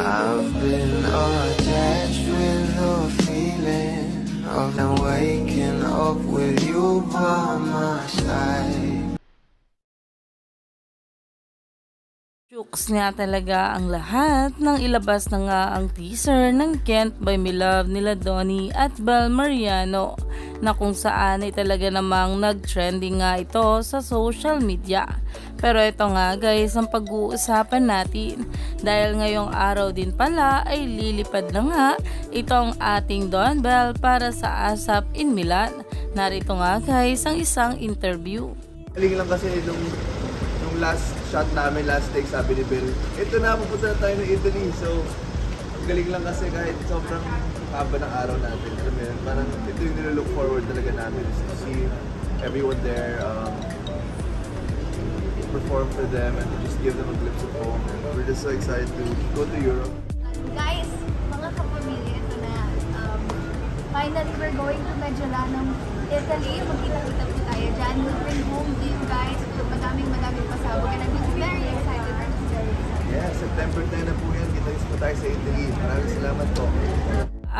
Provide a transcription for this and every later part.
I've been attached with the feeling of them waking up with you by my side. Jokes nga talaga ang lahat nang ilabas na nga ang teaser ng Kent by Me Love nila Donnie at Bel Mariano na kung saan ay talaga namang nag-trending nga ito sa social media. Pero ito nga guys ang pag-uusapan natin dahil ngayong araw din pala ay lilipad na nga itong ating Don Bell para sa ASAP in Milan. Narito nga guys ang isang interview. Galing lang kasi nung, nung last shot namin, last take, sabi ni Bill, ito na, pupunta na tayo ng Italy. So, galing lang kasi kahit sobrang haba ng araw natin. Alam mo yun, parang ito yung nililook forward talaga namin is to see everyone there, um, perform for them and to just give them a glimpse of home. And we're just so excited to go to Europe. Guys, mga kapamilya, ito na. Um, finally, we're going to Mediolanum, Italy. Magkita-kita po tayo dyan. We'll bring home to you guys. Madaming madaming pasabog. And I'm just very excited. I'm just very excited. Yeah, September 10 na po yan. Kita-kita po tayo sa Italy. Maraming salamat po.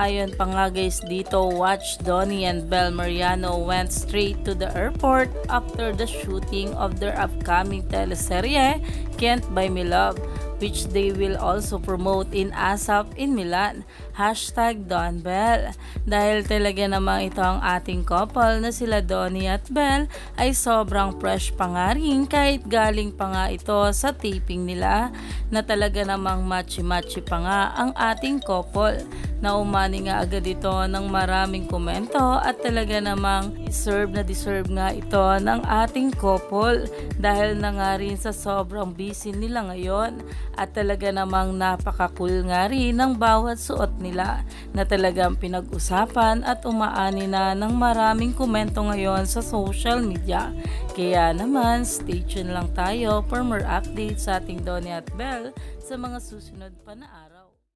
Ayon pa nga guys dito, Watch Donnie and Bel Mariano went straight to the airport after the shooting of their upcoming teleserye, Kent by Me Love, which they will also promote in ASAP in Milan. Hashtag Don Bell. Dahil talaga namang ito ang ating couple na sila Donnie at Bell ay sobrang fresh pa nga kahit galing pa nga ito sa taping nila na talaga namang matchy-matchy pa nga ang ating couple na umani nga agad ito ng maraming komento at talaga namang deserve na deserve nga ito ng ating couple dahil na nga rin sa sobrang busy nila ngayon at talaga namang napaka-cool nga rin ng bawat suot nila na talagang pinag-usapan at umaani na ng maraming komento ngayon sa social media. Kaya naman, stay tuned lang tayo for more updates sa ating Donnie at Bell sa mga susunod pa na araw.